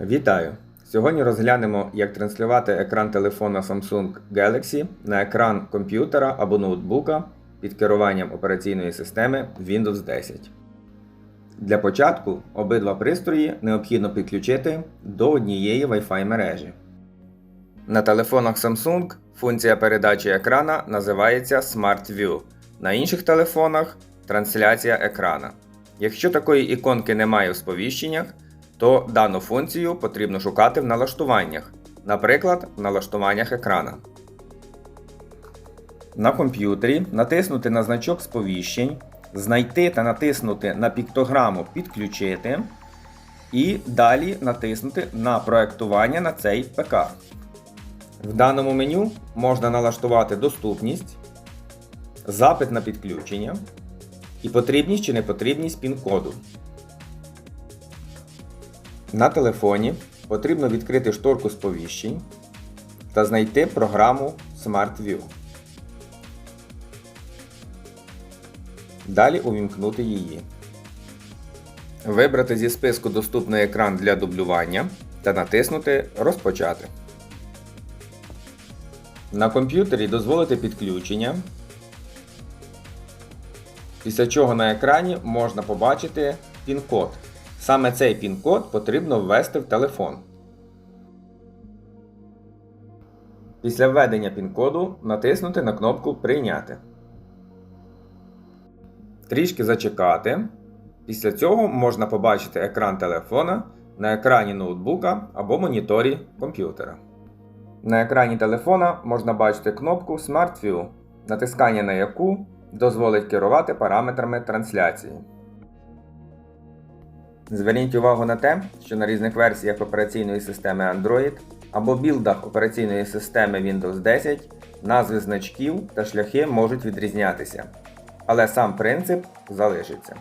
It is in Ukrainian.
Вітаю! Сьогодні розглянемо, як транслювати екран телефона Samsung Galaxy на екран комп'ютера або ноутбука під керуванням операційної системи Windows 10. Для початку обидва пристрої необхідно підключити до однієї Wi-Fi мережі. На телефонах Samsung функція передачі екрана називається Smart View. На інших телефонах трансляція екрана. Якщо такої іконки немає у сповіщеннях, то дану функцію потрібно шукати в налаштуваннях, наприклад, в налаштуваннях екрана. На комп'ютері натиснути на значок сповіщень, знайти та натиснути на піктограму Підключити і далі натиснути на проектування на цей ПК. В даному меню можна налаштувати доступність, запит на підключення і потрібність чи непотрібність пін-коду. На телефоні потрібно відкрити шторку сповіщень та знайти програму SmartView. Далі увімкнути її. Вибрати зі списку доступний екран для дублювання та натиснути Розпочати. На комп'ютері дозволити підключення. Після чого на екрані можна побачити пін-код. Саме цей пін-код потрібно ввести в телефон. Після введення пін-коду натиснути на кнопку Прийняти. Трішки зачекати. Після цього можна побачити екран телефона на екрані ноутбука або моніторі комп'ютера. На екрані телефона можна бачити кнопку Smart View, натискання на яку дозволить керувати параметрами трансляції. Зверніть увагу на те, що на різних версіях операційної системи Android або білдах операційної системи Windows 10 назви значків та шляхи можуть відрізнятися, але сам принцип залишиться.